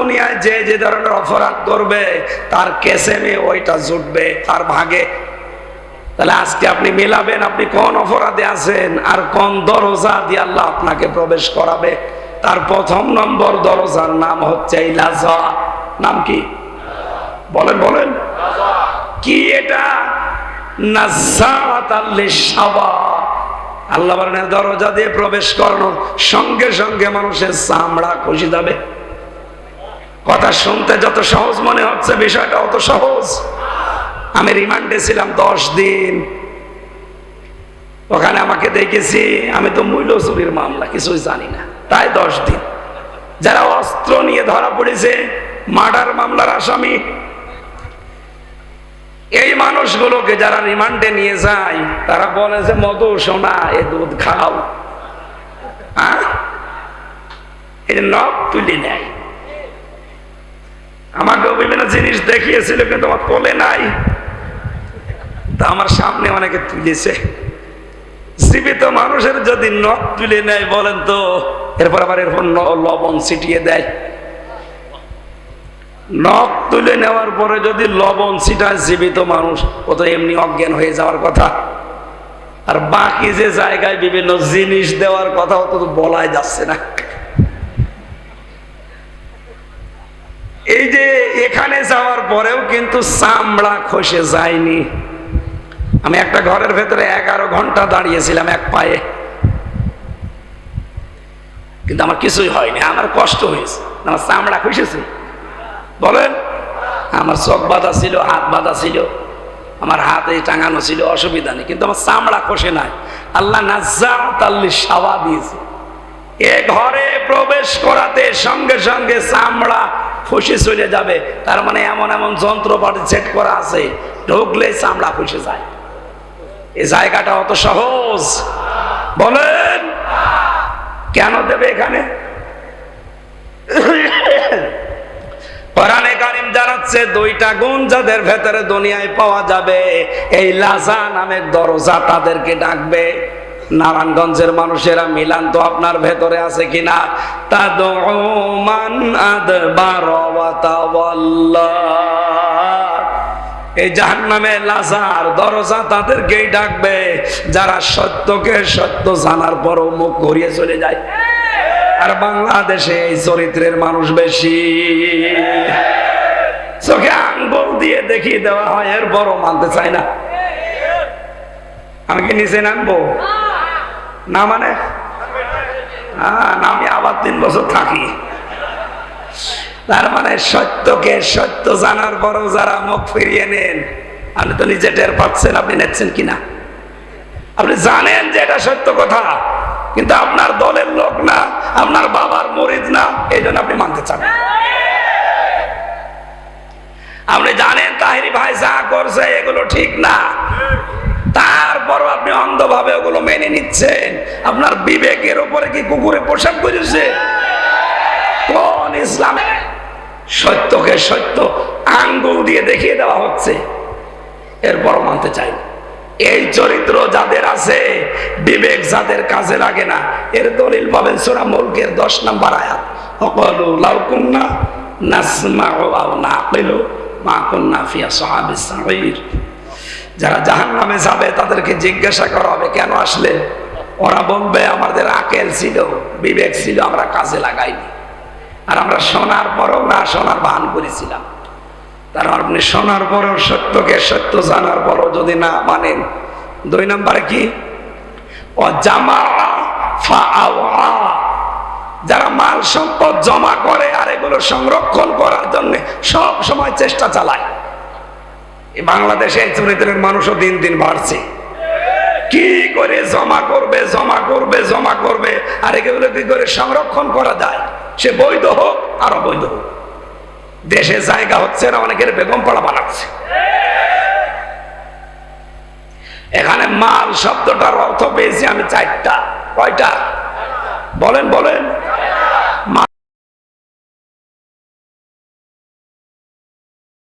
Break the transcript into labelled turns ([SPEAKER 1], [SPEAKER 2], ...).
[SPEAKER 1] দুনিয়ায় যে যে ধরনের অপরাধ করবে, তার কেসেমে ওইটা জুটবে, তার ভাগে। তাহলে আজকে আপনি মিলাবেন আপনি কোন অপরাধে আছেন আর কোন দরজা দিয়ে আল্লাহ আপনাকে প্রবেশ করাবে। তার প্রথম নম্বর দরজার নাম হচ্ছে লাজা। নাম কি? বলেন বলেন। কি এটা? আল্লাহ দরজা দিয়ে প্রবেশ করানো সঙ্গে সঙ্গে মানুষের চামড়া খুশি যাবে। কথা শুনতে যত সহজ মনে হচ্ছে, বিষয়টা অত সহজ। আমি রিমান্ডে ছিলাম দশ দিন। ওখানে আমাকে দেখেছি, আমি তো মূল্য চুরির মামলা, কিছুই জানি না। তাই দশ দিন। যারা অস্ত্র নিয়ে ধরা পড়েছে, মার্ডার মামলার আসামি, এই মানুষগুলোকে যারা রিমান্ডে নিয়ে যায়, তারা বলে যে, মধু, সোনা, এ দুধ খাও। হ্যাঁ? এই নখ তুলি নেয়। জিনিস দেখিয়েছিল কিন্তু আমার তোলে নাই। তা আমার সামনে অনেকে তুলেছে। জীবিত মানুষের যদি নখ তুলে নেয় বলেন তো, এরপর আবার এরপর লবণ ছিটিয়ে দেয়। নখ তুলে নেওয়ার পরে যদি লবণ ছিটায় জীবিত মানুষ, ও তো এমনি অজ্ঞান হয়ে যাওয়ার কথা। আর বাকি যে জায়গায় বিভিন্ন জিনিস দেওয়ার কথা অত বলাই যাচ্ছে না এই যে এখানে যাওয়ার পরেও কিন্তু চামড়া খসে যায়নি। আমি একটা ঘরের ভেতরে এগারো ঘণ্টা দাঁড়িয়েছিলাম এক পায়ে। কিন্তু আমার কিছুই হয়নি, আমার কষ্ট হয়েছে, আমার চামড়া খসেছে। বলেন, আমার চোখ বাঁধা ছিল, হাত বাঁধা ছিল, আমার হাতে টাঙানো ছিল, অসুবিধা নেই, কিন্তু আমার চামড়া খসে নাই। আল্লাহ আল্লি সাওয়া দিয়েছে। এ ঘরে প্রবেশ করাতে সঙ্গে সঙ্গে চামড়া খসে চলে যাবে। তার মানে এমন এমন যন্ত্রপাতি সেট করা আছে, ঢুকলে চামড়া খসে যায়। এই জায়গাটা অত সহজ। বলেন, কেন দেবে এখানে? ভেতরে দুনিয়ায় পাওয়া যাবে, এই লাজা নামের দরজা তাদেরকে ডাকবে। নারায়ণগঞ্জের মানুষেরা মিলান তো আপনার ভেতরে আছে কিনা? তা মান আদবার ওয়া তাওয়াল্লা। এই লাজার দরজা তাদেরকেই ডাকবে, যারা সত্যকে সত্য জানার পরও মুখ ঘুরিয়ে চলে যায়। আর বাংলাদেশে এই চরিত্রের মানুষ বেশি। চোখে আঙ্গুল দিয়ে দেখিয়ে দেওয়া হয় এর বড় মানতে চায় না। আমি কি নিচে নামবো? না মানে? হ্যাঁ, আমি আবার তিন বছর থাকি। তার মানে সত্যকে সত্য জানার পরও যারা মুখ ফিরিয়ে নেন আপনি তো নিজে টের পাচ্ছেন আপনি নেচ্ছেন কিনা? আপনি জানেন যে এটা সত্য কথা কিন্তু আপনার দলের লোক না আপনার বাবার মরিদ না এই জন্য আপনি মানতে চান আপনি জানেন তাহিরি ভাই যা করছে এগুলো ঠিক না। তারপরও আপনি অন্ধভাবে ওগুলো মেনে নিচ্ছেন। আপনার বিবেকের উপরে কি কুকুরে পোশাক করেছে? কোন ইসলামে সত্যকে সত্য আঙ্গুল দিয়ে দেখিয়ে দেওয়া হচ্ছে? এরপর মানতে চাই এই চরিত্র যাদের আছে, বিবেক যাদের কাজে লাগে না, এর দলিল পাবেন সোরা মুলকের দশ নম্বর আয়াত। অকলু লাউকুন্না নাসমাউ আও নাকিলু মা কুন্না ফিয়া সাহাবিস যারা জাহান নামে যাবে, তাদেরকে জিজ্ঞাসা করা হবে, কেন আসলে? ওরা বলবে, আমাদের আকেল ছিল, বিবেক ছিল, আমরা কাজে লাগাইনি। আর আমরা শোনার পরও না শোনার ভান করেছিলাম। তার আপনি শোনার পরও সত্যকে সত্য জানার পরও যদি না মানেন, দুই নম্বরে কি? ও জামা যারা মাল সম্পদ জমা করে আর এগুলো সংরক্ষণ করার জন্য সব সময় চেষ্টা চালায়। বাংলাদেশে চরিত্রের মানুষও দিন দিন বাড়ছে। কি করে জমা করবে জমা করবে জমা করবে? আর এগুলো কি করে সংরক্ষণ করা যায়? সে বৈধ হোক আর অবৈধ হোক। দেশে জায়গা হচ্ছে না, অনেকের বেগম পাড়া বানাচ্ছে। এখানে মাল শব্দটার অর্থ পেয়েছি আমি চারটা। কয়টা? বলেন বলেন।